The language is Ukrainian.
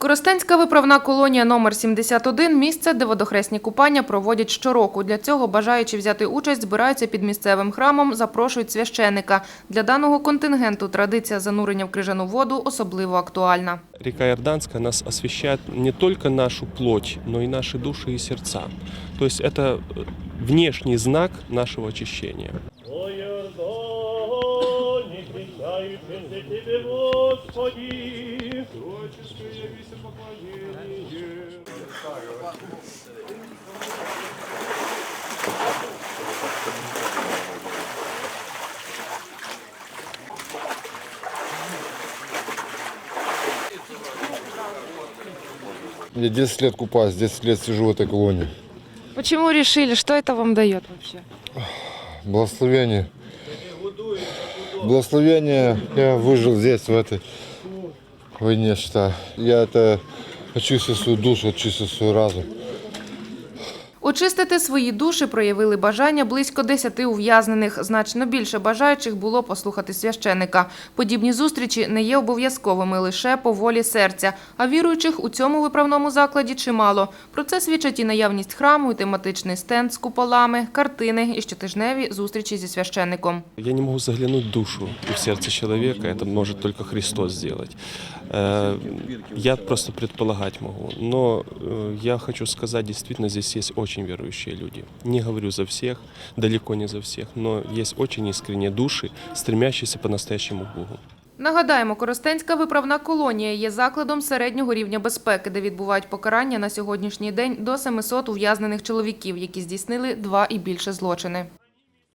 Коростенська виправна колонія номер 71 – місце, де водохресні купання проводять щороку. Для цього бажаючи взяти участь, збираються під місцевим храмом, запрошують священика. Для даного контингенту традиція занурення в крижану воду особливо актуальна. Река Иорданская нас освещает не только нашу плоть, но и наши души и сердца. То есть это э, знак нашего очищения. О Иордане, кричающий за тебе, Господи, Отческое явися поклонение. Я 10 лет купаюсь, 10 лет сижу в этой колонии. Почему решили? Что это вам дает вообще? Благословение. Благословение. Я выжил здесь, в этой считаю. Я это очистил свою душу, очистил свой разум. Очистити свої душі проявили бажання близько десяти ув'язнених. Значно більше бажаючих було послухати священика. Подібні зустрічі не є обов'язковими лише по волі серця, а віруючих у цьому виправному закладі чимало. Про це свідчать і наявність храму, і тематичний стенд з куполами, картини і щотижневі зустрічі зі священником. Я не могу заглянуть в душу и в сердце человека, это может только Христос сделать. Э, Я просто предполагать могу. Но э, я хочу сказать, действительно, здесь есть очень верующие люди. Не говорю за всех, далеко не за всех, но есть очень искренние души, стремящиеся по-настоящему к Богу. Нагадаємо, Коростенська виправна колонія є закладом середнього рівня безпеки, де відбувають покарання на сьогоднішній день до 700 ув'язнених чоловіків, які здійснили два і більше злочини.